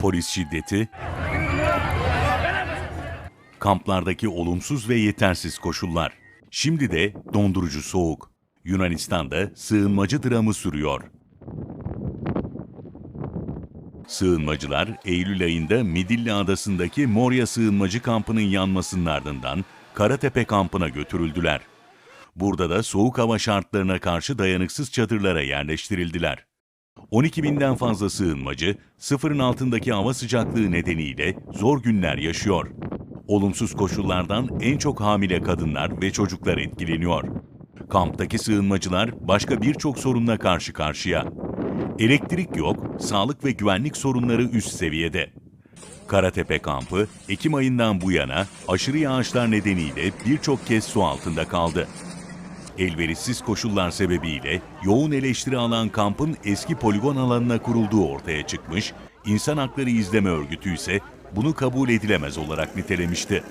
Polis şiddeti, kamplardaki olumsuz ve yetersiz koşullar. Şimdi de dondurucu soğuk. Yunanistan'da sığınmacı dramı sürüyor. Sığınmacılar Eylül ayında Midilli Adası'ndaki Moria sığınmacı kampının yanmasının ardından Karatepe kampına götürüldüler. Burada da soğuk hava şartlarına karşı dayanıksız çadırlara yerleştirildiler. 12 binden fazla sığınmacı sıfırın altındaki hava sıcaklığı nedeniyle zor günler yaşıyor. Olumsuz koşullardan en çok hamile kadınlar ve çocuklar etkileniyor. Kamptaki sığınmacılar başka birçok sorunla karşı karşıya. Elektrik yok, sağlık ve güvenlik sorunları üst seviyede. Karatepe kampı Ekim ayından bu yana aşırı yağışlar nedeniyle birçok kez su altında kaldı. Elverişsiz koşullar sebebiyle yoğun eleştiri alan kampın eski poligon alanına kurulduğu ortaya çıkmış, İnsan Hakları İzleme Örgütü ise bunu kabul edilemez olarak nitelemişti.